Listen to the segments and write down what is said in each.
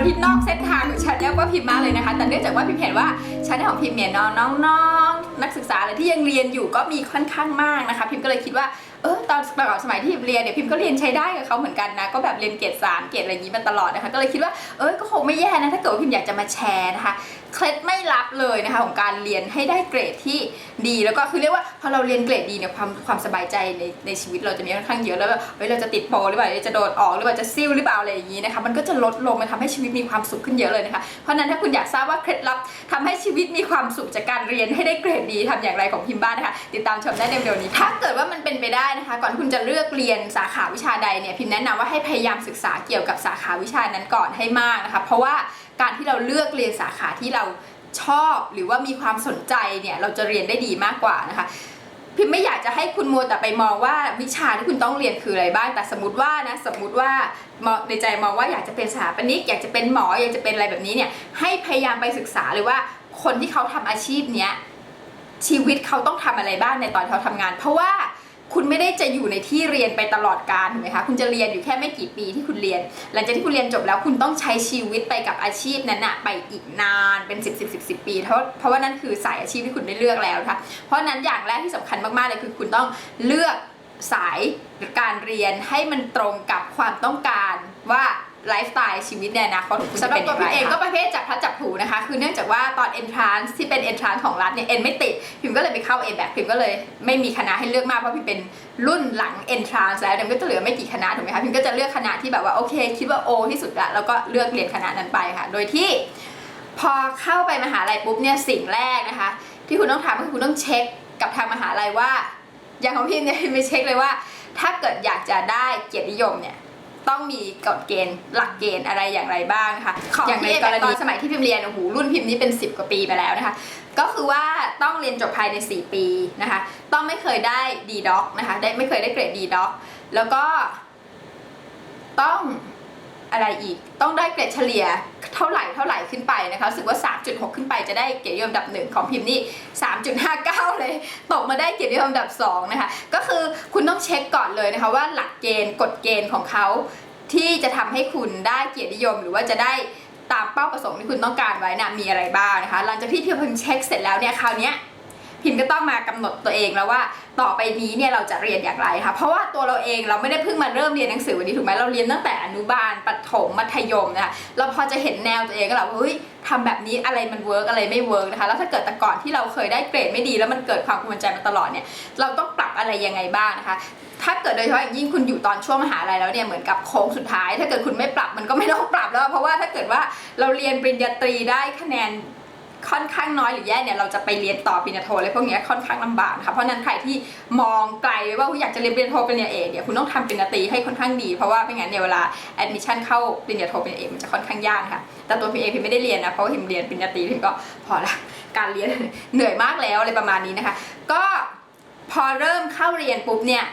นที่นอกเส้นทางของชาแนลว่าพิมพ์มากเลยนะคะ แต่เนื่องจากว่าพิมพ์เห็นว่าชาแนลของพิมพ์เนี่ยน้องน้องๆนักศึกษาอะไรที่ยังเรียนอยู่ก็มีค่อนข้างมากนะคะ พิมพ์ก็เลยคิดว่าเออ ตอนสมัยที่พิมเรียนเนี่ยพิมพ์ก็เรียนใช้ได้กับเขาเหมือนกันนะ ก็แบบเรียนเกรดสามเกรดอะไรอย่างนี้มาตลอดนะคะก็เลยคิดว่าเออก็คงไม่แย่นะถ้าเกิดว่าพิมพ์อยากจะมาแชร์นะคะเคล็ดไม่ลับเลยนะคะของการเรียนให้ได้เกรดที่ดี แล้วก็คือเรียกว่าพอเราเรียนเกรดดีเนี่ยความความสบายใจในในชีวิตเราจะมีค่อนข้างเยอะแล้วแบบเฮ้ยเราจะติดโปรหรือเปล่าจะโดดออกหรือเปล่าจะซิ่วหรือเปล่าอะไรอย่างนี้นะคะมันก็จะลดลงมันทำให้ชีวิตมีความสุขขึ้นเยอะเลยนะคะเพราะนั้นถ้าคุณอยากทราบว่าเคล็ดลับทำให้ชีวิตมีความสุขจากการเรียนให้ได้เกรดดีทำอย่างไรของพิมพ์บ้านนะคะติดตามชมได้ในวิดีโอนี้ถ้าเกิดว่ามันเป็นไปได้นะคะก่อนคุณจะเลือกเรียนสาขาวิชาใดเนี่ยพิมแนะนำว่าให้พยายามศึกษาเกี่ยวกับสาขาวิชานั้นก่อนให้มากนะคะ เพราะว่าการที่เราเลือกเรียนสาขาที่เราชอบหรือว่ามีความสนใจเนี่ยเราจะเรียนได้ดีมากกว่านะคะพิมไม่อยากจะให้คุณมัวแต่ไปมองว่าวิชาที่คุณต้องเรียนคืออะไรบ้าง แต่สมมติว่านะสมมติว่าในใจมองว่าอยากจะเป็นสถาปนิกอยากจะเป็นหมออยากจะเป็นอะไรแบบนี้เนี่ยให้พยายามไปศึกษาเลยว่าคนที่เขาทำอาชีพเนี้ยชีวิตเขาต้องทำอะไรบ้างในตอนเขาทำงาน เพราะว่า คุณไม่ได้จะอยู่ในที่เรียนไปตลอดการถูกไหมคะ คุณจะเรียนอยู่แค่ไม่กี่ปีที่คุณเรียน หลังจากที่คุณเรียนจบแล้วคุณต้องใช้ชีวิตไปกับอาชีพนั้นอะไปอีกนานเป็น 10 10 10 10ปี เพราะเพราะว่านั่นคือสายอาชีพที่คุณได้เลือกแล้วนะคะเพราะฉะนั้นอย่างแรกที่สำคัญมากๆเลยคือคุณต้องเลือกสายการเรียนให้มันตรงกับความต้องการว่า ไลฟ์สไตล์ชีวิตในอนาคตของคุณจะเป็นอย่างไรเองก็ประเภทจับพลัดจับผลูนะคะ คือเนื่องจากว่าตอน entrance ที่เป็น entrance ของรัฐเนี่ยเอ็นไม่ติด พิมก็เลยไปเข้า A แบบพิมก็เลยไม่มีคณะให้เลือกมากเพราะพิมเป็นรุ่นหลัง entrance แล้วเดี๋ยวมันก็จะเหลือไม่กี่คณะถูกไหมคะพิมก็จะเลือกคณะที่แบบว่าโอเค คิดว่า O ที่สุดละแล้วก็เลือกเรียนคณะนั้นไปค่ะ โดยที่พอเข้าไปมหาลัยปุ๊บเนี่ยสิ่งแรกนะคะ ที่คุณต้องทำก็คือคุณต้องเช็คกับทางมหาลัยว่า อย่างของพิมเนี่ยพิมไปเช็คเลยว่า ถ้าเกิดอยากจะได้เกียรตินิยมเนี่ย ต้องมีกฎเกณฑ์หลักเกณฑ์อะไรอย่างไรบ้างนะคะอย่างในกรณีสมัยที่พิมเรียนโอ้โหรุ่นพิมนี้เป็น 10 กว่าปีไปแล้วนะคะ ก็คือว่าต้องเรียนจบภายใน 4 ปีนะคะ ต้องไม่เคยได้ดีด็อกนะคะได้ไม่เคยได้เกรดดีด็อกแล้วก็ต้อง อะไรอีก ต้องได้เกรดเฉลี่ยเท่าไหร่เท่าไหร่ขึ้นไปนะคะรู้สึกว่า 3.6 ขึ้นไปจะได้เกียรตินิยมอันดับหนึ่งของพิมพ์นี่3.59 เลย ตกมาได้เกียรตินิยมอันดับสองนะคะ ก็คือคุณต้องเช็คก่อนเลยนะคะว่าหลักเกณฑ์กฎเกณฑ์ของเขาที่จะทำให้คุณได้เกียรตินิยม หรือว่าจะได้ตามเป้าประสงค์ที่คุณต้องการไว้นะมีอะไรบ้างนะคะ หลังจากที่พิมพ์เช็คเสร็จแล้วเนี่ยคราวเนี้ย พิมก็ต้องมากำหนดตัวเองแล้วว่าต่อไปนี้เนี่ยเราจะเรียนอย่างไรคะเพราะว่าตัวเราเองเราไม่ได้เพิ่งมาเริ่มเรียนหนังสือวันนี้ถูกไหมเราเรียนตั้งแต่อนุบาลประถมมัธยมนะคะเราพอจะเห็นแนวตัวเองก็แล้วว่าเฮ้ยทำแบบนี้อะไรมันเวิร์กอะไรไม่เวิร์กนะคะแล้วถ้าเกิดแต่ก่อนที่เราเคยได้เกรดไม่ดี แล้วมันเกิดความกังวลใจมาตลอดเนี่ยเราต้องปรับอะไรยังไงบ้างนะคะถ้าเกิดโดยเฉพาะอย่างยิ่งคุณอยู่ตอนช่วงมหาลัยแล้วเนี่ยเหมือนกับโค้งสุดท้าย ถ้าเกิดคุณไม่ปรับมันก็ไม่ต้องปรับแล้ว เพราะว่าถ้าเกิดว่าเราเรียนปริญญาตรีได้คะแนน ค่อนข้างน้อยหรือแย่เนี่ยเราจะไปเรียนต่อปริญญาโทอะไรพวกนี้ค่อนข้างลำบากนะคะเพราะนั้นใครที่มองไกลไว้ว่าอยากจะเรียนปริญญาโทปริญญาเอกเนี่ยคุณต้องทำปริญญาตรีให้ค่อนข้างดีเพราะว่าไม่งั้นเนี่ยเวลาแอดมิชชั่นเข้าปริญญาโทปริญญาเอกมันจะค่อนข้างยากค่ะ แต่ตัวพี่เอพี่ไม่ได้เรียนนะเพราะพี่เรียนปริญญาตรีพี่ก็พอละการเรียนเหนื่อยมากแล้วอะไรประมาณนี้นะคะ ก็พอเริ่มเข้าเรียนปุ๊บเนี่ย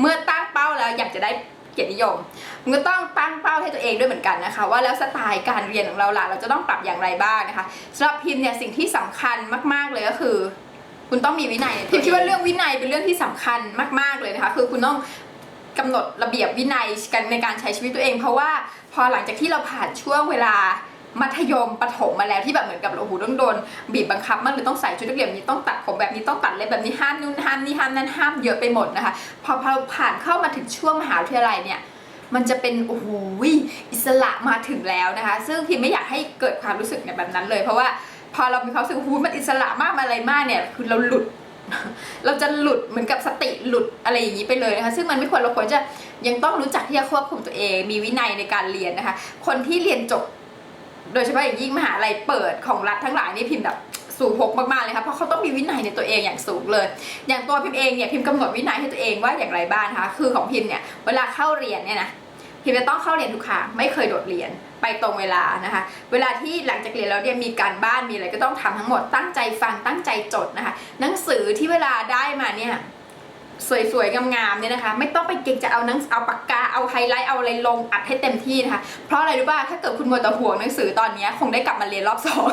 เมื่อตั้งเป้าแล้วอยากจะได้ เกียรตินิยมมันก็ต้องตั้งเป้าให้ตัวเองด้วยเหมือนกันนะคะ ว่าแล้วสไตล์การเรียนของเราล่ะเราจะต้องปรับอย่างไรบ้างนะคะสำหรับพิมพ์เนี่ยสิ่งที่สำคัญมาก ๆเลยก็คือ คุณต้องมีวินัยพิมคิดว่าเรื่องวินัยเป็นเรื่องที่สำคัญมาก ๆเลยนะคะ คือคุณต้องกำหนดระเบียบวินัยกันในการใช้ชีวิตตัวเอง เพราะว่าพอหลังจากที่เราผ่านช่วงเวลา มัธยมปฐมมาแล้วที่แบบเหมือนกับโอ้โหต้องโดนบีบบังคับมากเลยต้องใส่ชุดนักเรียนนี้ต้องตัดผมแบบนี้ต้องตัดเล็บแบบนี้ห้ามนู่นห้ามนี่ห้ามนั่นห้ามเยอะไปหมดนะคะพอพอผ่านเข้ามาถึงช่วงมหาวิทยาลัยเนี่ยมันจะเป็นโอ้โหอิสระมาถึงแล้วนะคะ ซึ่งพิมไม่อยากให้เกิดความรู้สึกแบบนั้นเลย เพราะว่าพอเรามีความรู้สึกโอ้โหมันอิสระมากอะไรมากเนี่ยคือเราหลุด เราจะหลุดเหมือนกับสติหลุดอะไรอย่างนี้ไปเลยนะคะ ซึ่งมันไม่ควรเราควรจะยังต้องรู้จักที่จะควบคุมตัวเอง มีวินัยในการเรียนนะคะ คนที่เรียนจบ โดยเฉพาะอย่างยิ่งมหาลัยเปิดของรัฐทั้งหลายนี่พิมพ์แบบสูงพกมากๆเลยค่ะเพราะเขาต้องมีวินัยในตัวเองอย่างสูงเลย อย่างตัวพิมพ์เองเนี่ยพิมพ์กำหนดวินัยให้ตัวเองว่าอย่างไรบ้างนะคะคือของพิมพ์เนี่ยเวลาเข้าเรียนเนี่ยนะพิมพ์จะต้องเข้าเรียนทุกครั้งไม่เคยโดดเรียนไปตรงเวลานะคะ เวลาที่หลังจากเรียนแล้วเนี่ยมีการบ้านมีอะไรก็ต้องทำทั้งหมดตั้งใจฟังตั้งใจจดนะคะ หนังสือที่เวลาได้มาเนี่ย สวยๆ งามๆ เนี่ยนะคะ ไม่ต้องไปเก่งจะเอานังเอาปากกา เอาไฮไลท์ เอาอะไรลงอัดให้เต็มที่นะคะ เพราะอะไรรู้ป่ะ ถ้าเกิดคุณมัวแต่ห่วงหนังสือตอนนี้คงได้กลับมาเรียนรอบสอง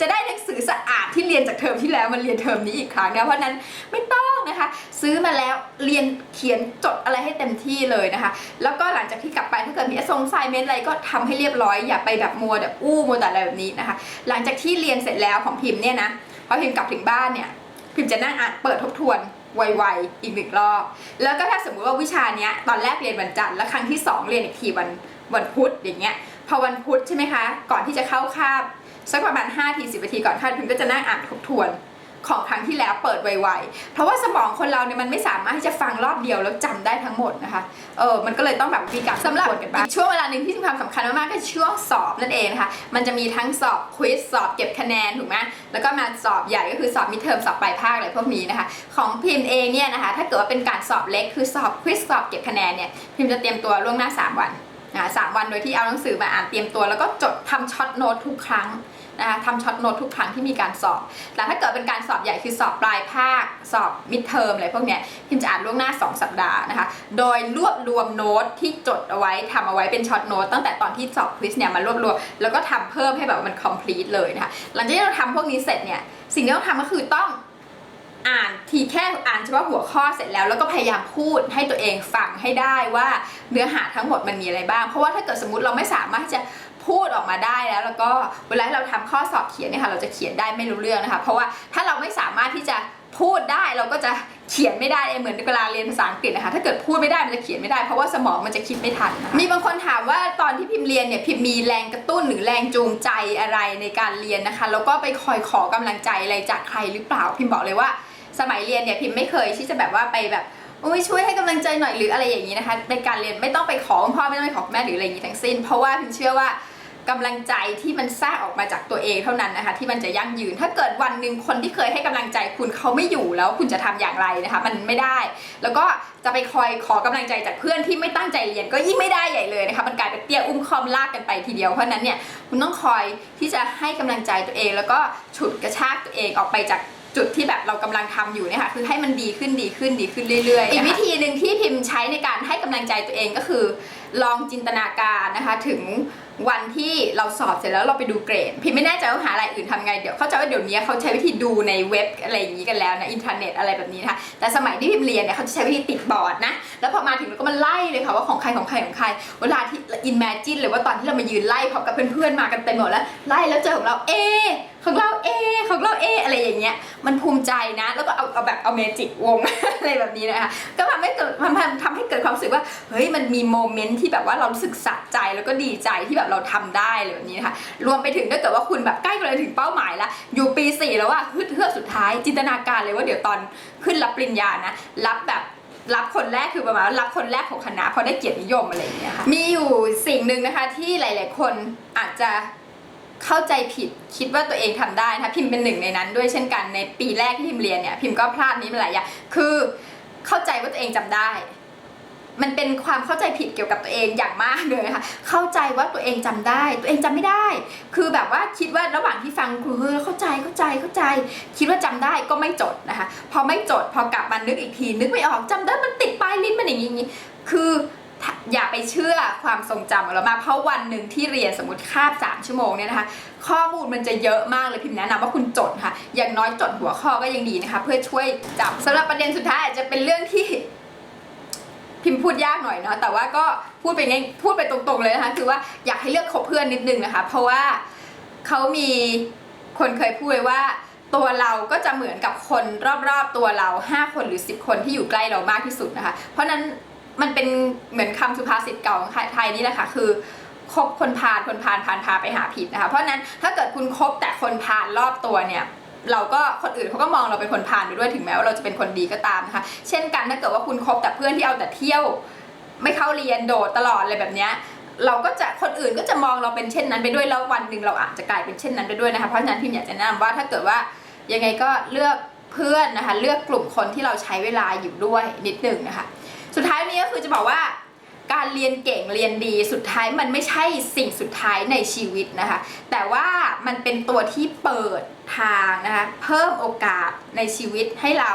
จะได้หนังสือสะอาดที่เรียนจากเทอมที่แล้วมาเรียนเทอมนี้อีกครั้งนะ เพราะนั้นไม่ต้องนะคะ ซื้อมาแล้วเรียนเขียนจดอะไรให้เต็มที่เลยนะคะ แล้วก็หลังจากที่กลับไปถ้าเกิดมีทรงไซเมนอะไรก็ทำให้เรียบร้อย อย่าไปแบบมัวแบบอู้มัวแต่อะไรแบบนี้นะคะ หลังจากที่เรียนเสร็จแล้วของพิมพ์เนี่ยนะ พอพิมพ์กลับถึงบ้านเนี่ย พิมพ์จะนั่งอ่านเปิดทบทวน ไวๆอีกหนึ่งรอบ แล้วก็ถ้าสมมุติว่าวิชาเนี้ยตอนแรกเรียนวันจันทร์แล้วครั้งที่สองเรียนอีกทีวันวันพุธอย่างเงี้ยพอวันพุธใช่ไหมคะ ก่อนที่จะเข้าคาบสักประมาณ5ทีสิบนาทีก่อนเข้าพิมก็จะนั่งอ่านทบทวน ของครั้งที่แล้วเปิดไวๆ เพราะว่าสมองคนเราเนี่ยมันไม่สามารถที่จะฟังรอบเดียวแล้วจำได้ทั้งหมดนะคะ เออ มันก็เลยต้องแบบมีการสำหรับอีกช่วงเวลาหนึ่งที่มีความสำคัญมากๆก็ช่วงสอบนั่นเองนะคะ มันจะมีทั้งสอบควิสสอบเก็บคะแนนถูกไหมแล้วก็มาสอบใหญ่ก็คือสอบมิดเทอมสอบปลายภาคอะไรพวกนี้นะคะ ของพิมพ์เองเนี่ยนะคะ ถ้าเกิดว่าเป็นการสอบเล็กคือสอบควิสสอบเก็บคะแนนเนี่ย พิมพ์จะเตรียมตัวล่วงหน้า 3 วันนะสามวันโดยที่เอาหนังสือมาอ่านเตรียมตัว แล้วก็จดทำช็อตโน้ตทุกครั้ง นะคะทำช็อตโน้ตทุกครั้งที่มีการสอบ แต่ถ้าเกิดเป็นการสอบใหญ่คือสอบปลายภาค สอบมิดเทอมอะไรพวกเนี้ยพิมจะอ่านล่วงหน้า 2 สัปดาห์นะคะ โดยรวบรวมโน้ตที่จดเอาไว้ทำเอาไว้เป็นช็อตโน้ตตั้งแต่ตอนที่สอบควิสเนี่ยมารวบรวมแล้วก็ทำเพิ่มให้แบบมัน complete เลยนะคะหลังจากที่เราทำพวกนี้เสร็จเนี่ยสิ่งที่ต้องทำก็คือต้องอ่านทีแค่อ่านเฉพาะหัวข้อเสร็จแล้ว แล้วก็พยายามพูดให้ตัวเองฟังให้ได้ว่าเนื้อหาทั้งหมดมันมีอะไรบ้าง เพราะว่าถ้าเกิดสมมติเราไม่สามารถที่จะ พูดออกมาได้แล้วแล้วก็เวลาที่เราทำข้อสอบเขียนเนี่ยค่ะเราจะเขียนได้ไม่รู้เรื่องนะคะ เพราะว่าถ้าเราไม่สามารถที่จะพูดได้เราก็จะเขียนไม่ได้เหมือนเวลาเรียนภาษาอังกฤษนะคะ ถ้าเกิดพูดไม่ได้มันจะเขียนไม่ได้เพราะว่าสมองมันจะคิดไม่ทันนะะมีบางคนถามว่าตอนที่พิมพ์เรียนเนี่ยพิมพ์มีแรงกระตุ้นหรือแรงจูงใจอะไรในการเรียนนะคะแล้วก็ไปคอยขอกำลังใจอะไรจากใครหรือเปล่าพิมพ์บอกเลยว่า สมัยเรียนเนี่ยพิมพ์ไม่เคยที่จะแบบว่าไปแบบโอ้ยช่วยให้กำลังใจหน่อยหรืออะไรอย่างนี้นะคะในการเรียนไม่ต้องไปขอพ่อไม่ต้องไปขอแม่หรืออะไรอย่างนี้ทั้งสิ้น เพราะว่าพิมเชื่อว่า กำลังใจที่มันสร้างออกมาจากตัวเองเท่านั้นนะคะ ที่มันจะยั่งยืน ถ้าเกิดวันหนึ่งคนที่เคยให้กำลังใจคุณเขาไม่อยู่แล้วคุณจะทำอย่างไรนะคะ มันไม่ได้ แล้วก็จะไปคอยขอกำลังใจจากเพื่อนที่ไม่ตั้งใจเรียนก็ยิ่งไม่ได้ใหญ่เลยนะคะมันกลายเป็นเตี้ยอุ้มคอมลากกันไปทีเดียวเพราะนั้นเนี่ยคุณต้องคอยที่จะให้กำลังใจตัวเอง แล้วก็ฉุดกระชากตัวเองออกไปจากจุดที่แบบเรากำลังทำอยู่เนี่ยค่ะคือให้มันดีขึ้นดีขึ้นดีขึ้นเรื่อยๆ อีกวิธีหนึ่งที่พิมพ์ใช้ในการให้กำลังใจตัวเองก็คือ ลองจินตนาการนะคะถึง วันที่เราสอบเสร็จแล้วเราไปดูเกรดพิมไม่แน่ใจว่าหาอะไรอื่นทำไง เดี๋ยวเข้าใจว่าเดี๋ยวนี้เขาใช้วิธีดูในเว็บอะไรอย่างนี้กันแล้วนะอินเทอร์เน็ตอะไรแบบนี้นะคะแต่สมัยที่พิมเรียนเนี่ยเขาจะใช้วิธีติดบอร์ดนะ แล้วพอมาถึงเราก็มาไล่เลยค่ะว่าของใครของใครของใคร เวลาที่อินแมจินเลยว่าตอนที่เรามายืนไล่พร้อมกับเพื่อนๆมากันเต็มหมดแล้วไล่แล้วเจอของเราเอ ของเราเอของเราเออะไรอย่างเงี้ยมันภูมิใจนะ แล้วก็เอาเอาแบบเอาเมจิกวง อะไรแบบนี้นะคะก็ทำให้เกิดทำทำให้เกิดความรู้สึกว่าเฮ้ยมันมีโมเมนต์ที่แบบว่าเรารู้สึกสะใจแล้วก็ดีใจที่แบบเราทำได้อะไรแบบนี้นะคะรวมไปถึงถ้าเกิดว่าคุณแบบใกล้จะถึงเป้าหมายแล้วอยู่ปีสี่แล้วว่าฮึดเฮือกสุดท้ายจินตนาการเลยว่าเดี๋ยวตอนขึ้นรับปริญญานะ รับแบบรับคนแรกคือประมาณว่ารับคนแรกของคณะเพราะได้เกียรตินิยมอะไรอย่างเงี้ยค่ะมีอยู่สิ่งหนึ่งนะคะที่หลาย ๆ คนอาจจะ เข้าใจผิดคิดว่าตัวเองทำได้นะพิมพ์เป็นหนึ่งในนั้นด้วยเช่นกันในปีแรกที่พิมพ์เรียนเนี่ยพิมพ์ก็พลาดนี้มาหลายอย่างคือเข้าใจว่าตัวเองจำได้ มันเป็นความเข้าใจผิดเกี่ยวกับตัวเองอย่างมากเลยนะคะเข้าใจว่าตัวเองจำได้ ตัวเองจำไม่ได้ คือแบบว่าคิดว่าระหว่างที่ฟังครูเฮ้ยเข้าใจเข้าใจเข้าใจ คิดว่าจำได้ก็ไม่จดนะคะ พอไม่จดพอกลับมานึกอีกที นึกไม่ออกจำได้มันติดปลายลิ้นมันอย่างนี้คือ อย่าไปเชื่อความทรงจำของเรามากเพราะวันหนึ่งที่เรียนสมมติคาบ 3 ชั่วโมงเนี่ยนะคะ ข้อมูลมันจะเยอะมากเลยพิมพ์แนะนำว่าคุณจดค่ะ อย่างน้อยจดหัวข้อก็ยังดีนะคะ เพื่อช่วยจำสำหรับประเด็นสุดท้ายอาจจะเป็นเรื่องที่พิมพ์พูดยากหน่อยเนาะแต่ว่าก็พูดไปง่ายพูดไปตรงๆเลยนะคะคือว่าอยากให้เลือกคบเพื่อนนิดนึงนะคะ เพราะว่าเขามีคนเคยพูดไว้ว่าตัวเราก็จะเหมือนกับคนรอบๆตัวเรา 5 คนหรือ 10 คนที่อยู่ใกล้เรามากที่สุดนะคะ เพราะฉะนั้น มันเป็นเหมือนคำสุภาษิตเก่าของไทยนี่แหละค่ะคือคบคนพาลคนพาลพาลพาไปหาผิดนะคะ เพราะนั้นถ้าเกิดคุณคบแต่คนพาลรอบตัวเนี่ยเราก็คนอื่นเขาก็มองเราเป็นคนพาลไปด้วยถึงแม้ว่าเราจะเป็นคนดีก็ตามนะคะเช่นกันถ้าเกิดว่าคุณคบแต่เพื่อนที่เอาแต่เที่ยว ไม่เข้าเรียนโดดตลอดอะไรแบบเนี้ยเราก็จะคนอื่นก็จะมองเราเป็นเช่นนั้นไปด้วยแล้ววันหนึ่งเราอาจจะกลายเป็นเช่นนั้นไปด้วยนะคะเพราะฉะนั้นพิมอยากจะแนะนำว่าถ้าเกิดว่ายังไงก็เลือกเพื่อนนะคะเลือกกลุ่มคนที่เราใช้เวลาอยู่ด้วยนิดหนึ่งนะคะ สุดท้ายนี้ก็คือจะบอกว่า การเรียนเก่งเรียนดีสุดท้ายมันไม่ใช่สิ่งสุดท้ายในชีวิตนะคะ แต่ว่ามันเป็นตัวที่เปิดทางนะคะเพิ่มโอกาสในชีวิตให้เรา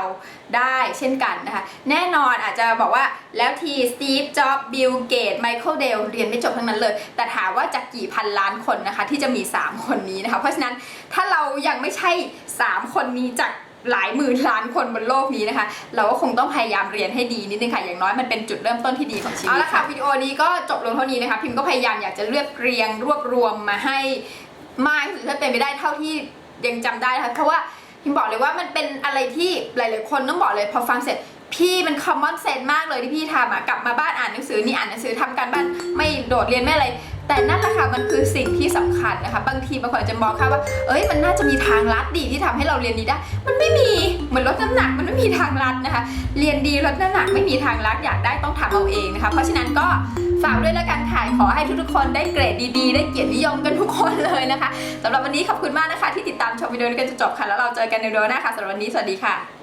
ได้เช่นกันนะคะ แน่นอนอาจจะบอกว่าแล้วทีสตีฟจ็อบบิลเกตไมเคิลเดลเรียนไม่จบทั้งนั้นเลย แต่ถามว่าจากกี่พันล้านคนนะคะ ที่จะมี 3 คนนี้นะคะ เพราะฉะนั้นถ้าเรายังไม่ใช่ 3 คนนี้จาก หลายหมื่นล้านคนบนโลกนี้นะคะ เราก็คงต้องพยายามเรียนให้ดีนิดนึงค่ะ อย่างน้อยมันเป็นจุดเริ่มต้นที่ดีของชีวิตเอาละค่ะวิดีโอนี้ก็จบลงเท่านี้นะคะ พิมพ์ก็พยายามอยากจะเรียบเรียงรวบรวมมาให้มากที่สุดถ้าเป็นไปได้เท่าที่ยังจำได้นะคะเพราะว่าพิมบอกเลยว่ามันเป็นอะไรที่หลาย ๆ คนต้องบอกเลยพอฟังเสร็จพี่มัน common sense มากเลยที่พี่ทำอะกลับมาบ้านอ่านหนังสือนี่อ่านหนังสือทำการบ้านไม่โดดเรียนไม่อะไร แต่นั่นแหละค่ะมันคือสิ่งที่สำคัญนะคะ บางทีบางคนจะมองค่ะว่า เอ้ยมันน่าจะมีทางลัดดีที่ทำให้เราเรียนดีได้ มันไม่มีเหมือนลดน้ำหนักมันไม่มีทางลัดนะคะ เรียนดีลดน้ำหนักไม่มีทางลัดอยากได้ต้องทำเอาเองนะคะ เพราะฉะนั้นก็ฝากด้วยแล้วกันค่ะขอให้ทุกๆคนได้เกรดดีๆ ได้เกียรตินิยมกันทุกคนเลยนะคะสำหรับวันนี้ขอบคุณมากนะคะ ที่ติดตามชมวิดีโอนี้กันจนจบค่ะแล้วเราเจอกันในวิดีโอหน้าค่ะสำหรับวันนี้สวัสดีค่ะ